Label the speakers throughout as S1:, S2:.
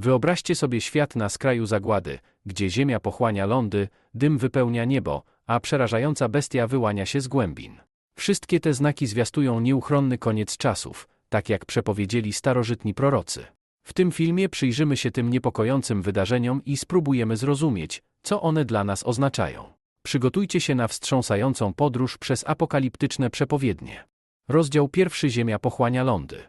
S1: Wyobraźcie sobie świat na skraju zagłady, gdzie ziemia pochłania lądy, dym wypełnia niebo, a przerażająca bestia wyłania się z głębin. Wszystkie te znaki zwiastują nieuchronny koniec czasów, tak jak przepowiedzieli starożytni prorocy. W tym filmie przyjrzymy się tym niepokojącym wydarzeniom i spróbujemy zrozumieć, co one dla nas oznaczają. Przygotujcie się na wstrząsającą podróż przez apokaliptyczne przepowiednie. Rozdział pierwszy Ziemia pochłania lądy.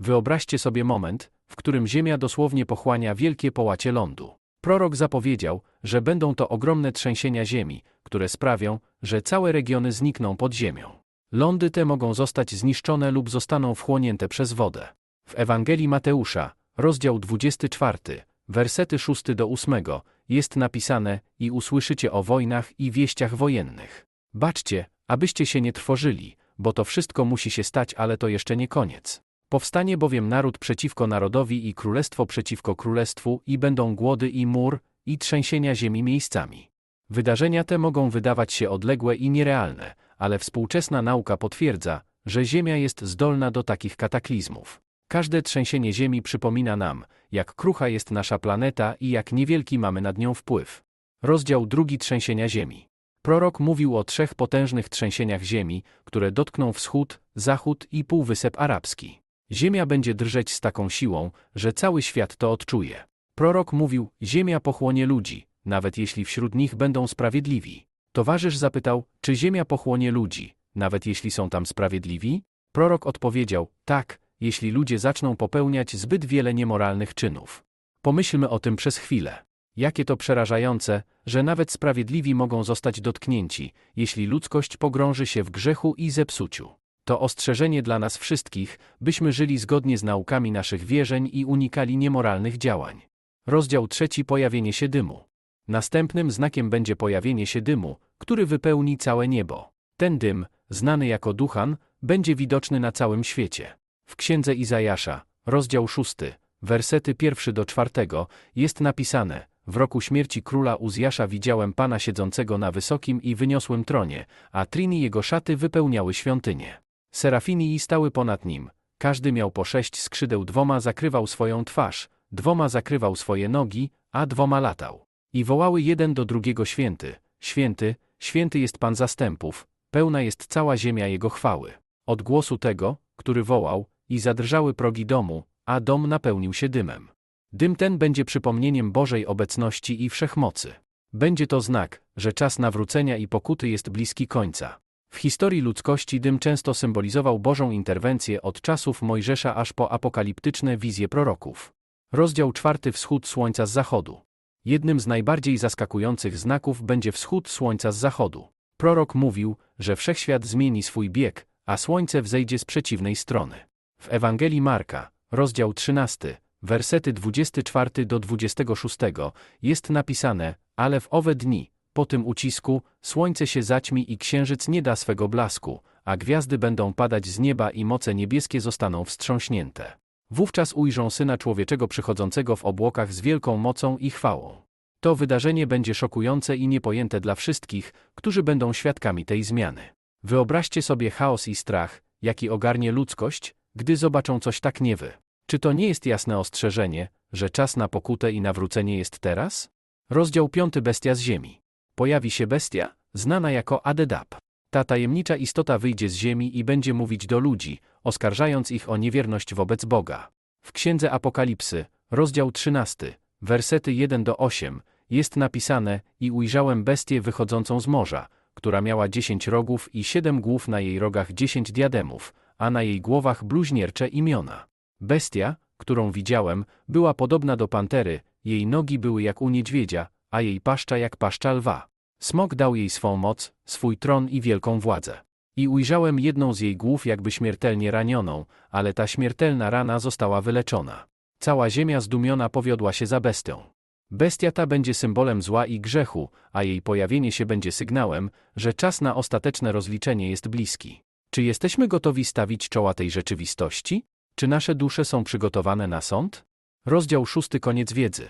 S1: Wyobraźcie sobie moment, w którym Ziemia dosłownie pochłania wielkie połacie lądu. Prorok zapowiedział, że będą to ogromne trzęsienia Ziemi, które sprawią, że całe regiony znikną pod ziemią. Lądy te mogą zostać zniszczone lub zostaną wchłonięte przez wodę. W Ewangelii Mateusza, rozdział 24, wersety 6 do 8, jest napisane: I usłyszycie o wojnach i wieściach wojennych. Baczcie, abyście się nie trwożyli, bo to wszystko musi się stać, ale to jeszcze nie koniec. Powstanie bowiem naród przeciwko narodowi i królestwo przeciwko królestwu, i będą głody i mur, i trzęsienia ziemi miejscami. Wydarzenia te mogą wydawać się odległe i nierealne, ale współczesna nauka potwierdza, że Ziemia jest zdolna do takich kataklizmów. Każde trzęsienie Ziemi przypomina nam, jak krucha jest nasza planeta i jak niewielki mamy nad nią wpływ. Rozdział drugi trzęsienia Ziemi. Prorok mówił o trzech potężnych trzęsieniach Ziemi, które dotkną wschód, zachód i półwysep arabski. Ziemia będzie drżeć z taką siłą, że cały świat to odczuje. Prorok mówił: Ziemia pochłonie ludzi, nawet jeśli wśród nich będą sprawiedliwi. Towarzysz zapytał: Czy Ziemia pochłonie ludzi, nawet jeśli są tam sprawiedliwi? Prorok odpowiedział: Tak, jeśli ludzie zaczną popełniać zbyt wiele niemoralnych czynów. Pomyślmy o tym przez chwilę. Jakie to przerażające, że nawet sprawiedliwi mogą zostać dotknięci, jeśli ludzkość pogrąży się w grzechu i zepsuciu. To ostrzeżenie dla nas wszystkich, byśmy żyli zgodnie z naukami naszych wierzeń i unikali niemoralnych działań. Rozdział trzeci Pojawienie się dymu. Następnym znakiem będzie pojawienie się dymu, który wypełni całe niebo. Ten dym, znany jako duchan, będzie widoczny na całym świecie. W księdze Izajasza, rozdział szósty, wersety pierwszy do czwartego, jest napisane: W roku śmierci króla Uzjasza widziałem pana siedzącego na wysokim i wyniosłym tronie, a trini jego szaty wypełniały świątynię. Serafinii stały ponad nim, każdy miał po sześć skrzydeł, dwoma zakrywał swoją twarz, dwoma zakrywał swoje nogi, a dwoma latał. I wołały jeden do drugiego święty, święty, święty jest Pan zastępów, pełna jest cała ziemia Jego chwały. Od głosu tego, który wołał, i zadrżały progi domu, a dom napełnił się dymem. Dym ten będzie przypomnieniem Bożej obecności i wszechmocy. Będzie to znak, że czas nawrócenia i pokuty jest bliski końca. W historii ludzkości dym często symbolizował Bożą interwencję od czasów Mojżesza aż po apokaliptyczne wizje proroków. Rozdział czwarty Wschód Słońca z Zachodu. Jednym z najbardziej zaskakujących znaków będzie wschód Słońca z Zachodu. Prorok mówił, że wszechświat zmieni swój bieg, a Słońce wzejdzie z przeciwnej strony. W Ewangelii Marka, rozdział 13, wersety 24 do 26, jest napisane: Ale w owe dni, po tym ucisku, słońce się zaćmi i księżyc nie da swego blasku, a gwiazdy będą padać z nieba i moce niebieskie zostaną wstrząśnięte. Wówczas ujrzą syna człowieczego przychodzącego w obłokach z wielką mocą i chwałą. To wydarzenie będzie szokujące i niepojęte dla wszystkich, którzy będą świadkami tej zmiany. Wyobraźcie sobie chaos i strach, jaki ogarnie ludzkość, gdy zobaczą coś tak niewy. Czy to nie jest jasne ostrzeżenie, że czas na pokutę i nawrócenie jest teraz? Rozdział 5 Bestia z ziemi. Pojawi się bestia, znana jako Adedab. Ta tajemnicza istota wyjdzie z ziemi i będzie mówić do ludzi, oskarżając ich o niewierność wobec Boga. W Księdze Apokalipsy, rozdział 13, wersety 1 do 8, jest napisane: I ujrzałem bestię wychodzącą z morza, która miała dziesięć rogów i siedem głów na jej rogach dziesięć diademów, a na jej głowach bluźniercze imiona. Bestia, którą widziałem, była podobna do pantery, jej nogi były jak u niedźwiedzia, a jej paszcza jak paszcza lwa. Smok dał jej swą moc, swój tron i wielką władzę. I ujrzałem jedną z jej głów jakby śmiertelnie ranioną, ale ta śmiertelna rana została wyleczona. Cała ziemia zdumiona powiodła się za bestią. Bestia ta będzie symbolem zła i grzechu, a jej pojawienie się będzie sygnałem, że czas na ostateczne rozliczenie jest bliski. Czy jesteśmy gotowi stawić czoła tej rzeczywistości? Czy nasze dusze są przygotowane na sąd? Rozdział szósty koniec wiedzy.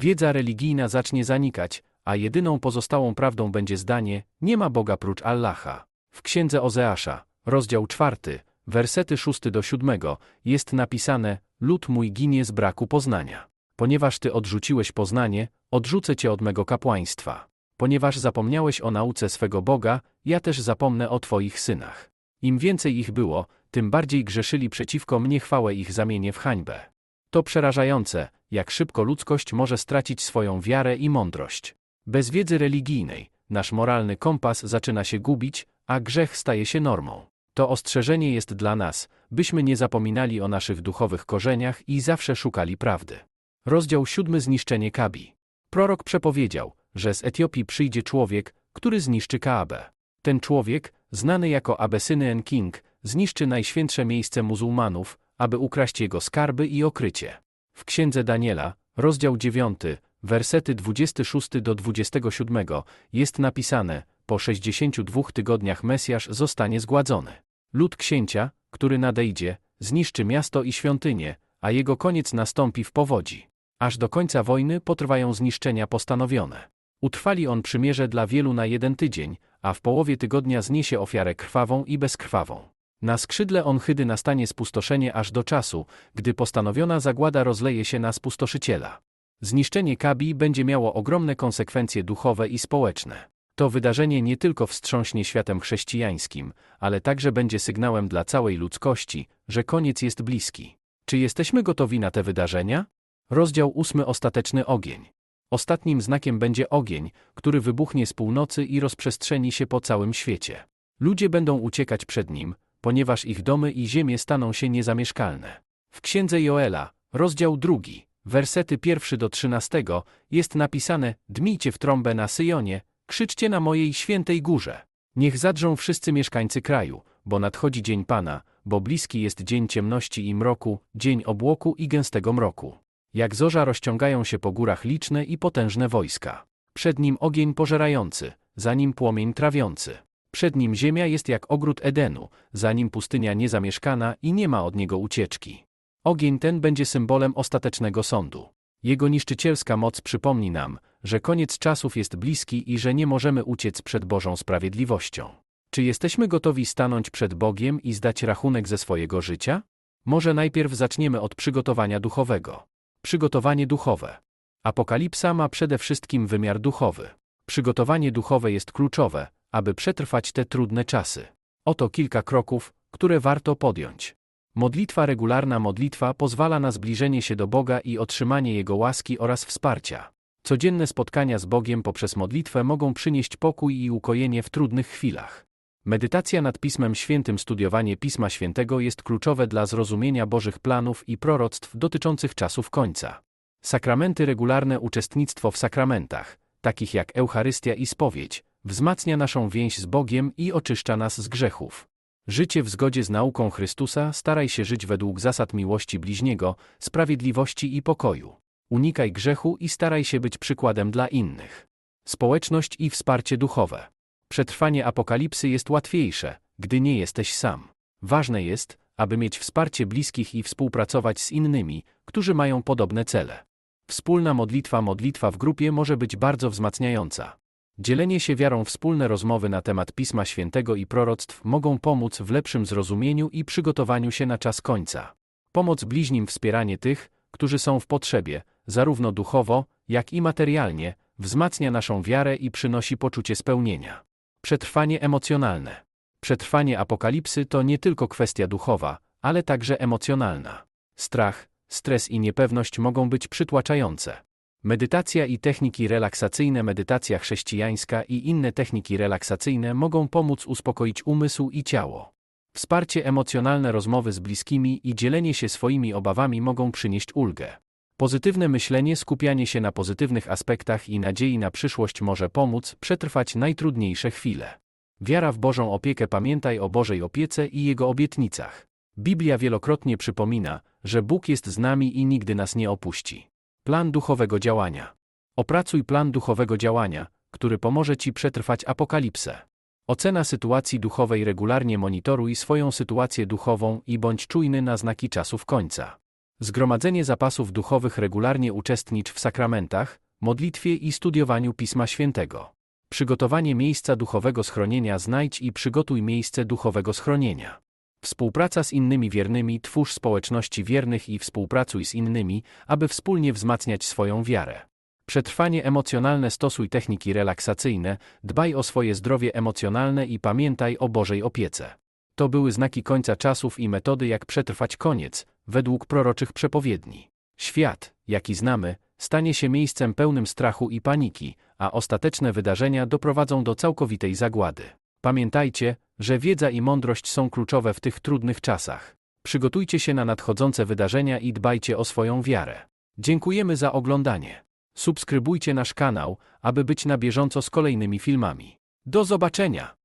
S1: Wiedza religijna zacznie zanikać, a jedyną pozostałą prawdą będzie zdanie: Nie ma Boga prócz Allaha. W księdze Ozeasza, rozdział czwarty, wersety szósty do siódmego, jest napisane: Lud mój ginie z braku poznania. Ponieważ ty odrzuciłeś poznanie, odrzucę cię od mego kapłaństwa. Ponieważ zapomniałeś o nauce swego Boga, ja też zapomnę o twoich synach. Im więcej ich było, tym bardziej grzeszyli przeciwko mnie chwałę ich zamienię w hańbę. To przerażające, jak szybko ludzkość może stracić swoją wiarę i mądrość. Bez wiedzy religijnej, nasz moralny kompas zaczyna się gubić, a grzech staje się normą. To ostrzeżenie jest dla nas, byśmy nie zapominali o naszych duchowych korzeniach i zawsze szukali prawdy. Rozdział siódmy Zniszczenie Kabi. Prorok przepowiedział, że z Etiopii przyjdzie człowiek, który zniszczy Kaabę. Ten człowiek, znany jako Abesynian King, zniszczy najświętsze miejsce muzułmanów, aby ukraść jego skarby i okrycie. W księdze Daniela, rozdział 9, wersety 26 do 27 jest napisane: Po 62 tygodniach Mesjasz zostanie zgładzony. Lud księcia, który nadejdzie, zniszczy miasto i świątynię, a jego koniec nastąpi w powodzi. Aż do końca wojny potrwają zniszczenia postanowione. Utrwali on przymierze dla wielu na jeden tydzień, a w połowie tygodnia zniesie ofiarę krwawą i bezkrwawą. Na skrzydle Onhydy nastanie spustoszenie aż do czasu, gdy postanowiona zagłada rozleje się na spustoszyciela. Zniszczenie Kabi będzie miało ogromne konsekwencje duchowe i społeczne. To wydarzenie nie tylko wstrząśnie światem chrześcijańskim, ale także będzie sygnałem dla całej ludzkości, że koniec jest bliski. Czy jesteśmy gotowi na te wydarzenia? Rozdział ósmy Ostateczny ogień. Ostatnim znakiem będzie ogień, który wybuchnie z północy i rozprzestrzeni się po całym świecie. Ludzie będą uciekać przed nim, ponieważ ich domy i ziemie staną się niezamieszkalne. W księdze Joela, rozdział drugi, wersety pierwszy do trzynastego, jest napisane: Dmijcie w trąbę na Syjonie, krzyczcie na mojej świętej górze. Niech zadrżą wszyscy mieszkańcy kraju, bo nadchodzi dzień Pana, bo bliski jest dzień ciemności i mroku, dzień obłoku i gęstego mroku. Jak zorza rozciągają się po górach liczne i potężne wojska. Przed nim ogień pożerający, za nim płomień trawiący. Przed nim ziemia jest jak ogród Edenu, za nim pustynia niezamieszkana i nie ma od niego ucieczki. Ogień ten będzie symbolem ostatecznego sądu. Jego niszczycielska moc przypomni nam, że koniec czasów jest bliski i że nie możemy uciec przed Bożą sprawiedliwością. Czy jesteśmy gotowi stanąć przed Bogiem i zdać rachunek ze swojego życia? Może najpierw zaczniemy od przygotowania duchowego. Przygotowanie duchowe. Apokalipsa ma przede wszystkim wymiar duchowy. Przygotowanie duchowe jest kluczowe, aby przetrwać te trudne czasy. Oto kilka kroków, które warto podjąć. Modlitwa regularna modlitwa pozwala na zbliżenie się do Boga i otrzymanie Jego łaski oraz wsparcia. Codzienne spotkania z Bogiem poprzez modlitwę mogą przynieść pokój i ukojenie w trudnych chwilach. Medytacja nad Pismem Świętym, studiowanie Pisma Świętego jest kluczowe dla zrozumienia Bożych planów i proroctw dotyczących czasów końca. Sakramenty regularne uczestnictwo w sakramentach, takich jak Eucharystia i spowiedź, wzmacnia naszą więź z Bogiem i oczyszcza nas z grzechów. Życie w zgodzie z nauką Chrystusa staraj się żyć według zasad miłości bliźniego, sprawiedliwości i pokoju. Unikaj grzechu i staraj się być przykładem dla innych. Społeczność i wsparcie duchowe. Przetrwanie apokalipsy jest łatwiejsze, gdy nie jesteś sam. Ważne jest, aby mieć wsparcie bliskich i współpracować z innymi, którzy mają podobne cele. Wspólna modlitwa modlitwa w grupie może być bardzo wzmacniająca. Dzielenie się wiarą, wspólne rozmowy na temat Pisma Świętego i proroctw mogą pomóc w lepszym zrozumieniu i przygotowaniu się na czas końca. Pomoc bliźnim, wspieranie tych, którzy są w potrzebie, zarówno duchowo, jak i materialnie, wzmacnia naszą wiarę i przynosi poczucie spełnienia. Przetrwanie emocjonalne. Przetrwanie apokalipsy to nie tylko kwestia duchowa, ale także emocjonalna. Strach, stres i niepewność mogą być przytłaczające. Medytacja i techniki relaksacyjne, medytacja chrześcijańska i inne techniki relaksacyjne mogą pomóc uspokoić umysł i ciało. Wsparcie emocjonalne, rozmowy z bliskimi i dzielenie się swoimi obawami mogą przynieść ulgę. Pozytywne myślenie, skupianie się na pozytywnych aspektach i nadziei na przyszłość może pomóc przetrwać najtrudniejsze chwile. Wiara w Bożą opiekę, pamiętaj o Bożej opiece i Jego obietnicach. Biblia wielokrotnie przypomina, że Bóg jest z nami i nigdy nas nie opuści. Plan duchowego działania. Opracuj plan duchowego działania, który pomoże Ci przetrwać apokalipsę. Ocena sytuacji duchowej regularnie monitoruj swoją sytuację duchową i bądź czujny na znaki czasów końca. Zgromadzenie zapasów duchowych regularnie uczestnicz w sakramentach, modlitwie i studiowaniu Pisma Świętego. Przygotowanie miejsca duchowego schronienia znajdź i przygotuj miejsce duchowego schronienia. Współpraca z innymi wiernymi, twórz społeczności wiernych i współpracuj z innymi, aby wspólnie wzmacniać swoją wiarę. Przetrwanie emocjonalne stosuj techniki relaksacyjne, dbaj o swoje zdrowie emocjonalne i pamiętaj o Bożej opiece. To były znaki końca czasów i metody, jak przetrwać koniec, według proroczych przepowiedni. Świat, jaki znamy, stanie się miejscem pełnym strachu i paniki, a ostateczne wydarzenia doprowadzą do całkowitej zagłady. Pamiętajcie, że wiedza i mądrość są kluczowe w tych trudnych czasach. Przygotujcie się na nadchodzące wydarzenia i dbajcie o swoją wiarę. Dziękujemy za oglądanie. Subskrybujcie nasz kanał, aby być na bieżąco z kolejnymi filmami. Do zobaczenia!